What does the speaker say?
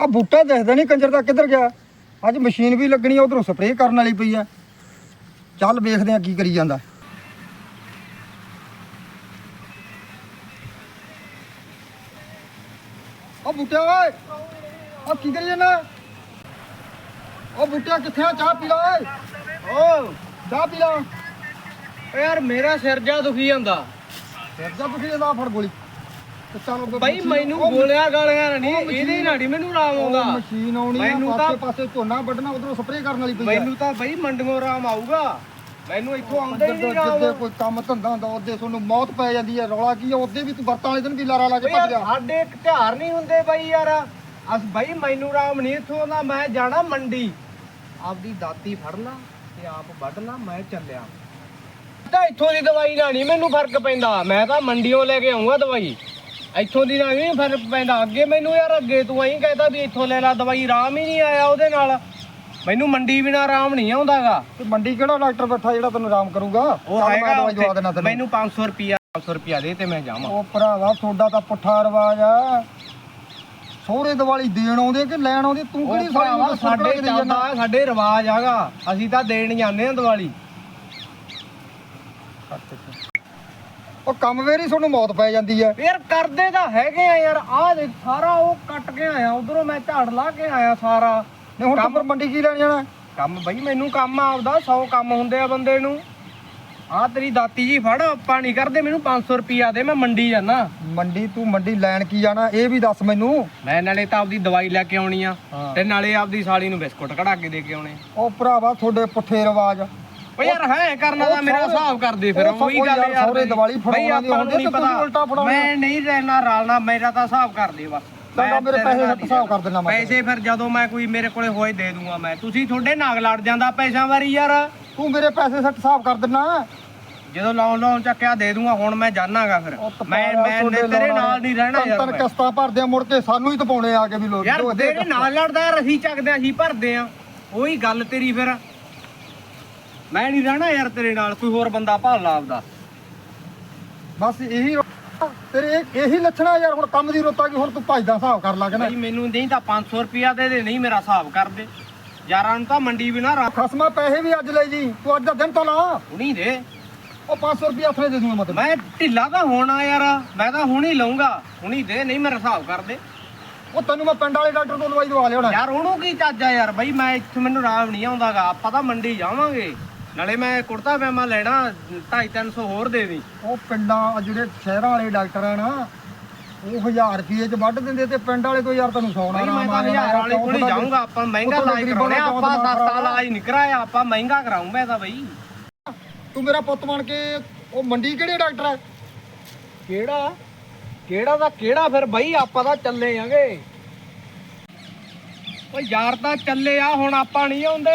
ਆ ਬੂਟਾ ਦਿਖਦਾ ਨਹੀਂ ਕੰਜਰ ਦਾ ਕਿੱਧਰ ਗਿਆ? ਅੱਜ ਮਸ਼ੀਨ ਵੀ ਲੱਗਣੀ ਆ ਉਧਰੋਂ ਸਪਰੇਅ ਕਰਨ ਵਾਲੀ ਪਈ ਆ। ਚੱਲ ਵੇਖਦੇ ਆ ਕੀ ਕਰੀ ਜਾਂਦਾ। ਆ ਬੂਟਾ ਓਏ ਆ ਕੀ ਕਰੀ ਜਾਂਦਾ? ਉਹ ਬੂਟਾ ਕਿੱਥੇ ਆ? ਚਾਹ ਪੀ ਲਾ ਓਏ। ਓ ਚਾਹ ਪੀ ਲਾ। ਓ ਯਾਰ ਮੇਰਾ ਸਿਰ ਜਾ ਦੁਖੀ ਜਾਂਦਾ। ਫਿਰ ਜਾ ਪੁੱਛੀ ਜਾਂਦਾ ਫੜ ਗੋਲੀ। ਮਸ਼ੀਨ- ਮੈਨੂੰ ਗੋਲਿਆਂ ਗਾਲੀਆਂ ਨਹੀਂ ਇਹਦੇ ਨਾਲ ਨੀ ਮੈਨੂੰ ਆਰਾਮ ਆਉਂਦਾ। ਮਸ਼ੀਨ ਆਉਣੀ ਆ ਮੈਨੂੰ ਤਾਂ- ਪਾਸੇ ਝੋਨਾ ਵੱਢਣਾ ਉਧਰੋਂ ਸਪਰੇਅ ਕਰਨ ਵਾਲੀ ਪਈ ਮੈਨੂੰ ਤਾਂ ਬਾਈ ਮੰਡੀਆਂ ਆਰਾਮ ਆਊਗਾ। ਮੈਨੂੰ ਇੱਥੋਂ ਆਉਂਦਾ ਹੀ ਨਹੀਂ ਜਿੱਦੇ ਕੋਈ ਕੰਮ ਧੰਦਾ ਹੁੰਦਾ ਉਹਦੇ ਤੁਹਾਨੂੰ ਮੌਤ ਪੈ ਜਾਂਦੀ ਹੈ ਰੌਲਾ ਕੀ ਆ ਉਹਦੇ ਵੀ ਤੂੰ ਵਰਤਾਂ ਵਾਲੇ ਦਿਨ ਵੀ ਲਾਰਾ ਲਾ ਕੇ ਭੱਜ ਗਿਆ ਸਾਡੇ ਇੱਕ ਤਿਉਹਾਰ ਨਹੀਂ ਹੁੰਦੇ ਬਾਈ ਯਾਰ। ਅਸ ਬਾਈ ਮੈਨੂੰ ਆਰਾਮ ਨਹੀਂ ਇੱਥੋਂ ਆਉਂਦਾ ਮੈਂ ਜਾਣਾ ਮੰਡੀ। ਆਪਦੀ ਦਾਤੀ ਫੜ ਲਾ ਤੇ ਆਪ ਵੱਢ ਲਾ ਮੈਂ ਚੱਲਿਆ। ਤਾਂ ਇੱਥੋਂ ਦੀ ਦਵਾਈ ਨਹੀਂ ਮੈਨੂੰ ਫ਼ਰਕ ਪੈਂਦਾ। ਮੈਂ ਤਾਂ ਮੰਡੀੋਂ ਲੈ ਕੇ ਆਉਂਗਾ ਦਵਾਈ। ਇੱਥੋਂ ਦੀ ਨਾਲ ਨਹੀਂ ਫ਼ਰਕ ਪੈਂਦਾ। ਅੱਗੇ ਮੈਨੂੰ ਯਾਰ ਅੱਗੇ ਤੂੰ ਐਂ ਕਹਿੰਦਾ ਵੀ ਇੱਥੋਂ ਲੈ ਲਾ ਦਵਾਈ ਆਰਾਮ ਹੀ ਨਹੀਂ ਆਇਆ ਉਹਦੇ ਨਾਲ। ਮੈਨੂੰ ਮੰਡੀ ਬਿਨਾ ਆਰਾਮ ਨਹੀਂ ਆਉਂਦਾਗਾ। ਤੇ ਮੰਡੀ ਕਿਹੜਾ ਡਾਕਟਰ ਬੈਠਾ ਜਿਹੜਾ ਤੈਨੂੰ ਆਰਾਮ ਕਰੂਗਾ? ਉਹ ਹੈਗਾ ਦਵਾਈ ਦਵਾ ਦੇਣਾ। ਤੈਨੂੰ। ਮੈਨੂੰ 500 ਰੁਪਿਆ 500 ਰੁਪਿਆ ਦੇ ਤੇ ਮੈਂ ਜਾਵਾਂ। ਉਹ ਭਰਾਵਾ ਤੁਹਾਡਾ ਤਾਂ ਪੁੱਠਾ ਰਿਵਾਜ ਆ। ਸੋਹਰੇ ਦੀਵਾਲੀ ਦੇਣ ਆਉਂਦੇ ਕਿ ਲੈਣ ਆਉਂਦੇ? ਤੂੰ ਕਿਹੜੀ ਸਾਡੇ ਦੇਈ ਜਾਂਦਾ? ਸਾਡੇ ਰਿਵਾਜ ਆਗਾ। ਅਸੀਂ ਤਾਂ ਦੇਣ ਜਾਂਦੇ ਆ ਦੀਵਾਲੀ। ਉਹ ਕੰਮ ਵੇਰੀ ਤੁਹਾਨੂੰ ਮੌਤ ਪੈ ਜਾਂਦੀ ਹੈ। ਯਾਰ ਕਰਦੇ ਤਾਂ ਹੈਗੇ ਆ ਯਾਰ ਆਹ ਦੇਖ ਸਾਰਾ ਉਹ ਕੱਟ ਕੇ ਆਇਆ ਉਧਰੋਂ ਮੈਂ ਝਾੜ ਲਾ ਕੇ ਆਇਆ ਸਾਰਾ। ਨੇ ਹੁਣ ਕੰਮ- ਮੰਡੀ ਕੀ ਲੈਣ ਜਾਣਾ? ਕੰਮ ਬਈ ਮੈਨੂੰ ਕੰਮ ਆਪਦਾ 100 ਕੰਮ ਹੁੰਦੇ ਆ ਬੰਦੇ ਨੂੰ। ਆਹ ਤੇਰੀ ਦਾਤੀ ਜੀ ਫੜ ਪਾਣੀ ਕਰਦੇ ਮੈਨੂੰ 500 ਰੁਪਿਆ ਦੇ ਮੈਂ ਮੰਡੀ ਜਾਣਾ ਮੰਡੀ ਤੂੰ ਮੰਡੀ ਲੈਣ ਕੀ ਜਾਣਾ ਇਹ ਵੀ ਦੱਸ ਮੈਨੂੰ। ਮੈਂ ਨਾਲੇ ਤਾਂ ਆਪਦੀ ਦਵਾਈ ਲੈ ਕੇ ਆਉਣੀ ਆ ਹਾਂ। ਤੇ ਨਾਲੇ ਆਪਦੀ ਸਾਲੀ ਨੂੰ ਬਿਸਕੁਟ ਕਢਾ ਕੇ ਦੇ ਕੇ ਆਉਣੇ। ਉਹ ਭਰਾਵਾ ਤੁਹਾਡੇ ਪੁੱਠੇ ਰਿਵਾਜ। ਓ ਯਾਰ ਹੈ ਕਰਨਾ ਤਾਂ ਮੇਰਾ ਹਿਸਾਬ ਕਰਦੇ ਫਿਰ ਉਹ ਗੱਲ ਯਾਰ ਸਹੁਰੇ ਦੀਵਾਲੀ ਫੜਾਉਣਾ ਦੀ ਹੁੰਦੀ ਤੇ ਤੁਸੀਂ ਉਲਟਾ ਫੜਾਉਣਾ। ਮੈਂ ਨਹੀਂ ਰਹਿਣਾ ਰਲਣਾ ਮੇਰਾ ਤਾਂ ਹਿਸਾਬ ਕਰ ਦੇ ਬਸ। ਮੈਂ ਮੇਰੇ ਪੈਸੇ ਦਾ ਹਿਸਾਬ ਕਰ ਦੇਣਾ ਮੈਂ ਪੈਸੇ ਫਿਰ ਜਦੋਂ ਮੈਂ ਕੋਈ ਮੇਰੇ ਕੋਲੇ ਹੋਏ ਦੇ ਦੂੰਗਾ ਮੈਂ। ਤੁਸੀਂ ਤੁਹਾਡੇ ਨਾਗ ਲੜ ਜਾਂਦਾ ਪੈਸਿਆਂ ਵਾਰੀ ਯਾਰ। ਤੂੰ ਮੇਰੇ ਪੈਸੇ ਸੱਟ ਹਿਸਾਬ ਕਰ ਦਿੰਨਾ ਜਦੋਂ ਲੋਨ ਲੋਨ ਚੱਕਿਆ ਦੇ ਦੂੰਗਾ ਹੁਣ ਮੈਂ ਜਾਣਾਗਾ ਫਿਰ। ਮੈਂ ਮੈਂ ਤੇਰੇ ਲਾਉਣਾ ਨਾਲ ਨਹੀਂ ਰਹਿਣਾ ਯਾਰ ਤਨ ਮੈਂ। ਕਿਸ਼ਤਾਂ ਭਰਦੇ ਆ ਮੁੜ ਕੇ ਸਾਨੂੰ ਹੀ ਤਪਾਉਣੇ ਆ ਕੇ ਵੀ ਲੋਕ ਯਾਰ ਤੇਰੇ ਨਾਲ ਲੜਦਾ ਯਾਰ ਅਸੀਂ ਚੱਕਦੇ ਆ, ਅਸੀਂ ਭਰਦੇ ਆ। ਉਹੀ ਗੱਲ ਤੇਰੀ ਫਿਰ। ਮੈਂ ਨਹੀਂ ਰਹਿਣਾ ਯਾਰ ਤੇਰੇ ਨਾਲ ਕੋਈ ਹੋਰ ਬੰਦਾ ਭਾਲ ਲਾ ਆਪਦਾ। ਬਸ ਇਹੀ ਤੇਰੇ ਇਹ- ਇਹੀ ਲੱਛਣਾ ਯਾਰ ਹੁਣ ਕੰਮ ਦੀ ਰੋਤਾ ਕੀ ਹੁਣ ਤੂੰ ਭਜਦਾ ਹਿਸਾਬ ਕਰ ਲਾ ਕੇ ਨਾ। ਮੈਨੂੰ ਨਹੀਂ ਤਾਂ 500 ਰੁਪਿਆ ਦੇ ਦੇ ਨਹੀਂ ਮੇਰਾ ਹਿਸਾਬ ਕਰ ਦੇ ਯਾਰਾਂ ਨੂੰ ਤਾਂ ਮੰਡੀ ਵੀ ਨਾ ਰੱਖ ਖਸਮਾ ਪੈਸੇ ਵੀ ਅੱਜ ਲੈ ਜੀ ਤੂੰ ਅੱਜ ਦਾ ਦਿਨ ਤਾਂ ਲਾ। ਹੁਣੀ ਦੇ। ਉਹ 500 ਰੁਪਏ ਹੱਥ ਦੇ ਦੂੰਗਾ ਮੈਂ ਤੈਨੂੰ। ਮੈਂ ਢਿੱਲਾ ਤਾਂ ਹੋਣਾ ਯਾਰ ਮੈਂ ਤਾਂ ਹੁਣੀ ਲਊਂਗਾ। ਹੁਣੀ ਦੇ ਨਹੀਂ ਮੇਰਾ ਹਿਸਾਬ ਕਰ ਦੇ ਉਹ ਤੈਨੂੰ ਮੈਂ ਪਿੰਡ ਵਾਲੇ ਡਾਕਟਰ ਤੋਂ ਦਵਾਈ ਦਵਾ ਲਿਆਉਣਾ। ਯਾਰ ਉਹਨੂੰ ਕੀ ਚੱਜ ਆ ਯਾਰ ਬਈ ਮੈਂ ਇੱਥੇ ਮੈਨੂੰ ਆਰਾਮ ਨਹੀਂ ਆਉਂਦਾਗਾ ਆਪਾਂ ਤਾਂ ਮੰਡੀ ਜਾਵਾਂਗੇ। ਨਾਲੇ ਮੈਂ ਕੁੜਤਾ ਪਜਾਮਾ ਲੈਣਾ 250 300 ਹੋਰ ਦੇ ਦੀ। ਉਹ ਪਿੰਡਾਂ ਆਹ ਜਿਹੜੇ ਸ਼ਹਿਰਾਂ ਵਾਲੇ ਡਾਕਟਰ ਆ ਨਾ ਉਹ 1000 ਰੁਪਏ ਚ ਵੱਢ ਦਿੰਦੇ ਤੇ ਪਿੰਡ ਵਾਲੇ ਤੋਂ ਯਾਰ ਤੈਨੂੰ ਸੌਣਾ ਬਈ ਮੈਂ ਤਾਂ ਹਜ਼ਾਰ ਵਾਲੇ ਕੋਲ ਹੀ ਜਾਊਂਗਾ ਆਪਾਂ ਮਹਿੰਗਾ ਗਰੀਬਾਂ ਕਰਾਉਣੇ ਦਾ ਆਪਾਂ ਸਸਤਾ ਇਲਾਜ ਨਹੀਂ ਕਰਾਇਆ ਆਪਾਂ ਮਹਿੰਗਾ ਕਰਾਉਂ ਮੈਂ ਤਾਂ ਬਈ। ਤੂੰ ਮੇਰਾ ਪੁੱਤ ਬਣ ਕੇ ਉਹ ਮੰਡੀ ਕਿਹੜੇ ਡਾਕਟਰ ਹੈ ਕਿਹੜਾ? ਕਿਹੜਾ ਦਾ ਕਿਹੜਾ? ਫਿਰ ਬਈ ਆਪਾਂ ਤਾਂ ਚੱਲੇ ਆਂਗੇ। ਓ ਯਾਰ ਤਾਂ ਚੱਲੇ ਆ ਹੁਣ ਆਪਾਂ ਨਹੀਂ ਆਉਂਦੇ।